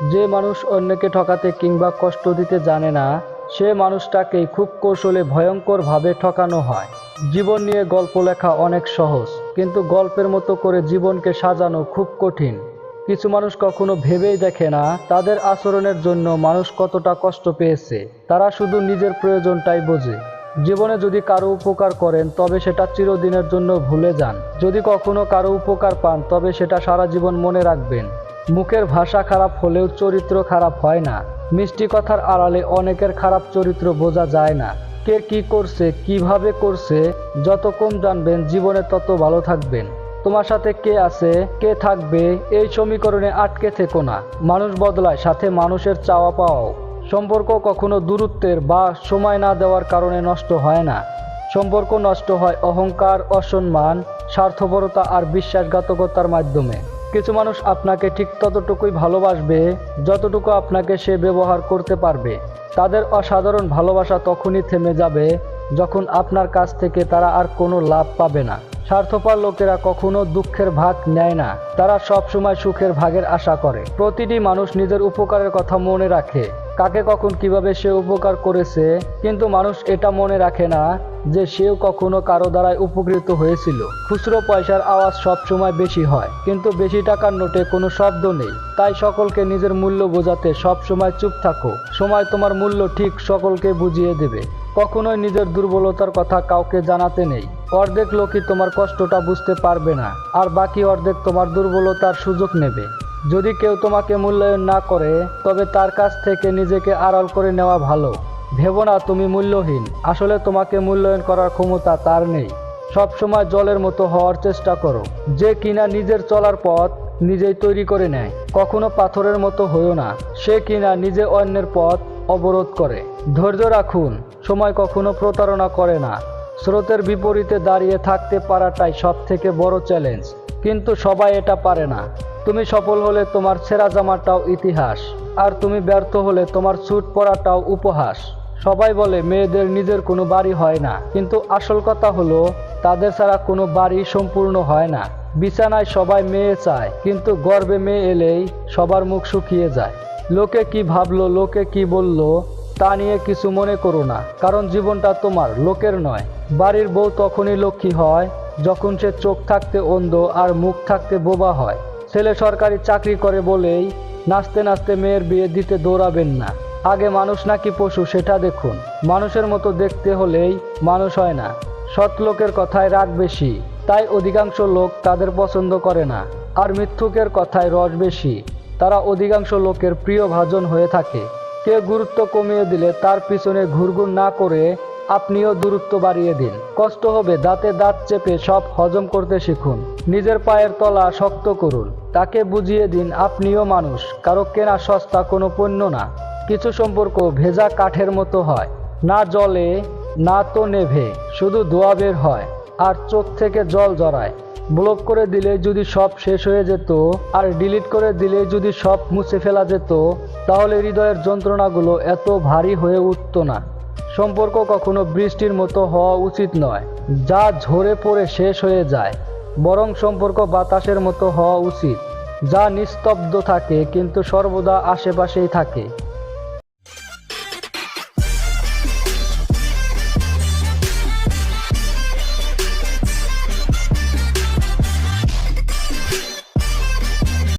যে মানুষ অন্যকে ঠকাতে কিংবা কষ্ট দিতে জানে না, সে মানুষটাকেই খুব কৌশলে ভয়ঙ্করভাবে ঠকানো হয়। জীবন নিয়ে গল্প লেখা অনেক সহজ, কিন্তু গল্পের মতো করে জীবনকে সাজানো খুব কঠিন। কিছু মানুষ কখনো ভেবেই দেখে না তাদের আচরণের জন্য মানুষ কতটা কষ্ট পেয়েছে। তারা শুধু নিজের প্রয়োজনটাই বোঝে। জীবনে যদি কারও উপকার করেন, তবে সেটা চিরদিনের জন্য ভুলে যান। যদি কখনো কারও উপকার পান, তবে সেটা সারা জীবন মনে রাখবেন। মুখের ভাষা খারাপ হলেও চরিত্র খারাপ হয় না। মিষ্টি কথার আড়ালে অনেকের খারাপ চরিত্র বোঝা যায় না। কে কি করছে, কীভাবে করছে, যত কম জানবেন, জীবনে তত ভালো থাকবেন। তোমার সাথে কে আছে, কে থাকবে, এই সমীকরণে আটকে থেকো না। মানুষ বদলায়, সাথে মানুষের চাওয়া পাওয়াও। সম্পর্ক কখনো দূরত্বের বা সময় না দেওয়ার কারণে নষ্ট হয় না। সম্পর্ক নষ্ট হয় অহংকার, অসম্মান, স্বার্থপরতা আর বিশ্বাসঘাতকতার মাধ্যমে। কিছু মানুষ আপনাকে ঠিক ততটুকুই ভালোবাসবে যতটুকু আপনাকে সে ব্যবহার করতে পারবে। তাদের অসাধারণ ভালোবাসা তখনই থেমে যাবে যখন আপনার কাছ থেকে তারা আর কোনো লাভ পাবে না। স্বার্থপর লোকেরা কখনো দুঃখের ভাগ নেয় না। তারা সব সময় সুখের ভাগের আশা করে। প্রতিটি মানুষ নিজের উপকারের কথা মনে রাখে। কাকে কখন কীভাবে সে উপকার করেছে, কিন্তু মানুষ এটা মনে রাখে না যে সেও কখনো কারও দ্বারাই উপকৃত হয়েছিল। খুচরো পয়সার আওয়াজ সব সময় বেশি হয়, কিন্তু বেশি টাকার নোটে কোনো শব্দ নেই। তাই সকলকে নিজের মূল্য বোঝাতে সব সময় চুপ থাকো। সময় তোমার মূল্য ঠিক সকলকে বুঝিয়ে দেবে। কখনোই নিজের দুর্বলতার কথা কাউকে জানাতে নেই। অর্ধেক লোকই তোমার কষ্টটা বুঝতে পারবে না, আর বাকি অর্ধেক তোমার দুর্বলতার সুযোগ নেবে। যদি কেউ তোমাকে মূল্যায়ন না করে, তবে তার কাছ থেকে নিজেকে আড়াল করে নেওয়া ভালো। ভেবো না তুমি মূল্যহীন। আসলে তোমাকে মূল্যায়ন করার ক্ষমতা তার নেই। সব সময় জলের মতো হওয়ার চেষ্টা করো। যে কিনা নিজের চলার পথ নিজেই তৈরি করে নেয়। কখনো পাথরের মতো হইও না। সে কিনা নিজে অন্যের পথ অবরোধ করে। ধৈর্য রাখুন। সময় কখনো প্রতারণা করে না। স্রোতের বিপরীতে দাঁড়িয়ে থাকতে পারাটাই সব থেকে বড় চ্যালেঞ্জ কিন্তু সবাই এটা পারে না। তুমি সফল হলে তোমার ছেঁড়া জামাটাও ইতিহাস, আর তুমি ব্যর্থ হলে তোমার স্যুট পরাটাও উপহাস। সবাই বলে, মেয়েদের নিজের কোনো বাড়ি হয় না। কিন্তু আসল কথা হলো, তাদের ছাড়া কোনো বাড়ি সম্পূর্ণ হয় না। বিছানায় সবাই মেয়ে চায়, কিন্তু গর্বে মেয়ে এলেই সবার মুখ শুকিয়ে যায়। লোকে কি ভাবলো, লোকে কি বলল, তা নিয়ে কিছু মনে করো না, কারণ জীবনটা তোমার, লোকের নয়। বাড়ির বউ তখনই লক্ষ্মী হয়, যখন সে চোখ থাকতে অন্ধ আর মুখ থাকতে বোবা হয়। ছেলে সরকারি চাকরি করে বলেই নাচতে নাচতে মেয়ের বিয়ে দিতে দৌড়াবেন না। আগে মানুষ নাকি পশু, সেটা দেখুন। মানুষের মতো দেখতে হলেই মানুষ হয় না। সৎ লোকের কথায় রাগ বেশি, তাই অধিকাংশ লোক তাদের পছন্দ করে না। আর মিথ্যুকের কথায় রস বেশি, তারা অধিকাংশ লোকের প্রিয় ভাজন হয়ে থাকে। কেউ গুরুত্ব কমিয়ে দিলে তার পিছনে ঘুরঘুর না করে আপনিও দূরত্ব বাড়িয়ে দিন। কষ্ট হবে, দাঁতে দাঁত চেপে সব হজম করতে শিখুন। নিজের পায়ের তলা শক্ত করুন। তাকে বুঝিয়ে দিন, আপনিও মানুষ। কারও কেনা সস্তা কোনো পণ্য না। কিছু সম্পর্ক ভেজা কাঠের মতো হয়। না জলে, না তো নেভে, শুধু ধোয়া বের হয় আর চোখ থেকে জল জড়ায়। ব্লক করে দিলে যদি সব শেষ হয়ে যেত আর ডিলিট করে দিলে যদি সব মুছে ফেলা যেত, তাহলে হৃদয়ের যন্ত্রণাগুলো এত ভারী হয়ে উঠতো না। সম্পর্ক কখনো বৃষ্টির মতো হওয়া উচিত নয়, যা ঝরে পড়ে শেষ হয়ে যায়, বরং সম্পর্ক বাতাসের মতো হওয়া উচিত, যা নিস্তব্ধ থাকে কিন্তু সর্বদা আশেপাশেই থাকে।